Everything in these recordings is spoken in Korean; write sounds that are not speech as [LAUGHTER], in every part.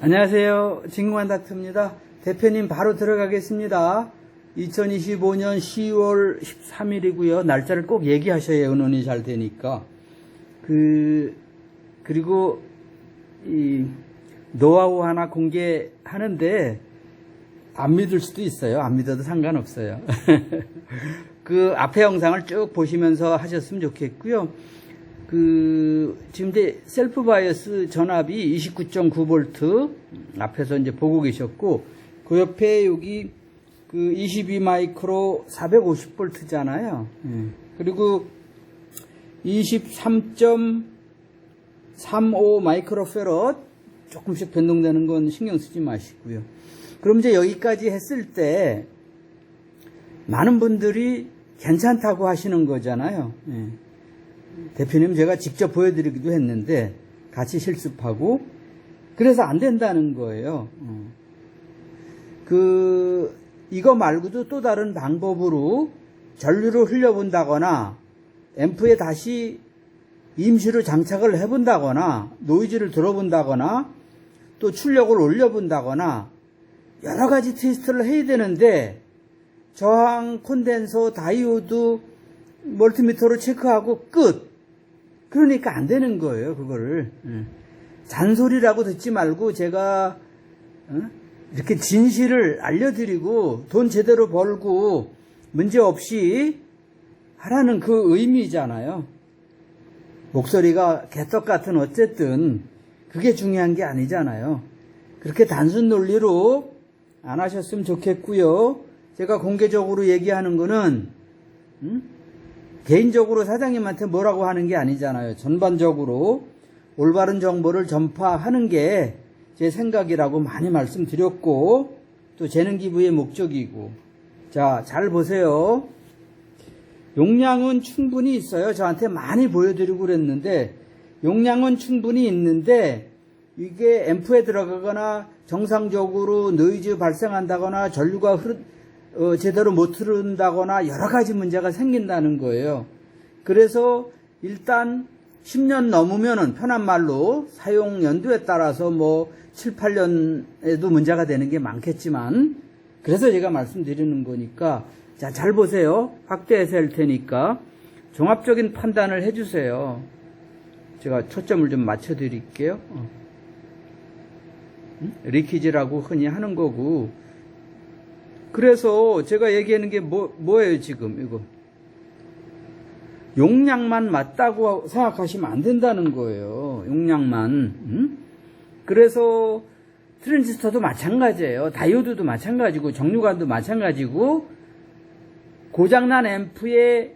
안녕하세요. 진구만 닥터입니다. 대표님 바로 들어가겠습니다. 2025년 10월 13일이고요. 날짜를 꼭 얘기하셔야 은원이 잘 되니까. 그 그리고 이 노하우 하나 공개하는데 안 믿을 수도 있어요. 안 믿어도 상관없어요. [LAUGHS] 그 앞에 영상을 쭉 보시면서 하셨으면 좋겠고요. 그 지금 이제 셀프 바이어스 전압이 29.9V 앞에서 이제 보고 계셨고 그 옆에 여기 그 22 마이크로 450V잖아요. 그리고 23.35 마이크로 페럿 조금씩 변동되는 건 신경 쓰지 마시고요. 그럼 이제 여기까지 했을 때 많은 분들이 괜찮다고 하시는 거잖아요. 예. 대표님 제가 직접 보여드리기도 했는데 같이 실습하고 그래서 안 된다는 거예요. 어. 그 이거 말고도 또 다른 방법으로 전류를 흘려본다거나 앰프에 다시 임시로 장착을 해본다거나 노이즈를 들어본다거나 또 출력을 올려본다거나 여러 가지 테스트를 해야 되는데 저항 콘덴서 다이오드 멀티미터로 체크하고 끝. 그러니까 안 되는 거예요, 그거를. 예. 잔소리라고 듣지 말고 제가 어? 이렇게 진실을 알려드리고 돈 제대로 벌고 문제 없이 하라는 그 의미잖아요. 목소리가 개떡 같은 어쨌든 그게 중요한 게 아니잖아요. 그렇게 단순 논리로 안 하셨으면 좋겠고요. 제가 공개적으로 얘기하는 거는 음? 개인적으로 사장님한테 뭐라고 하는 게 아니잖아요. 전반적으로 올바른 정보를 전파하는 게 제 생각이라고 많이 말씀드렸고 또 재능 기부의 목적이고 자, 잘 보세요. 용량은 충분히 있어요. 저한테 많이 보여드리고 그랬는데 용량은 충분히 있는데 이게 앰프에 들어가거나 정상적으로 노이즈 발생한다거나 전류가 흐르, 어, 제대로 못 흐른다거나 여러 가지 문제가 생긴다는 거예요. 그래서 일단 10년 넘으면은 편한 말로 사용 연도에 따라서 뭐 7, 8년에도 문제가 되는 게 많겠지만 그래서 제가 말씀드리는 거니까 자, 잘 보세요. 확대해서 할 테니까 종합적인 판단을 해 주세요. 제가 초점을 좀 맞춰 드릴게요. 어. 음? 리키지라고 흔히 하는 거고 그래서 제가 얘기하는 게 뭐, 뭐예요, 지금, 이거? 용량만 맞다고 생각하시면 안 된다는 거예요. 용량만. 음? 그래서 트랜지스터도 마찬가지예요. 다이오드도 마찬가지고, 정류관도 마찬가지고, 고장난 앰프에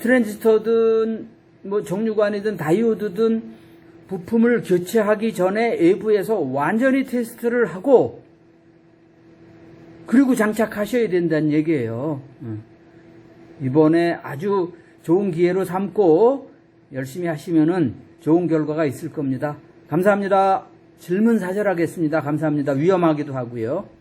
트랜지스터든, 뭐, 정류관이든 다이오드든 부품을 교체하기 전에 외부에서 완전히 테스트를 하고, 그리고 장착하셔야 된다는 얘기예요. 이번에 아주 좋은 기회로 삼고 열심히 하시면은 좋은 결과가 있을 겁니다. 감사합니다. 질문 사절하겠습니다. 감사합니다. 위험하기도 하고요.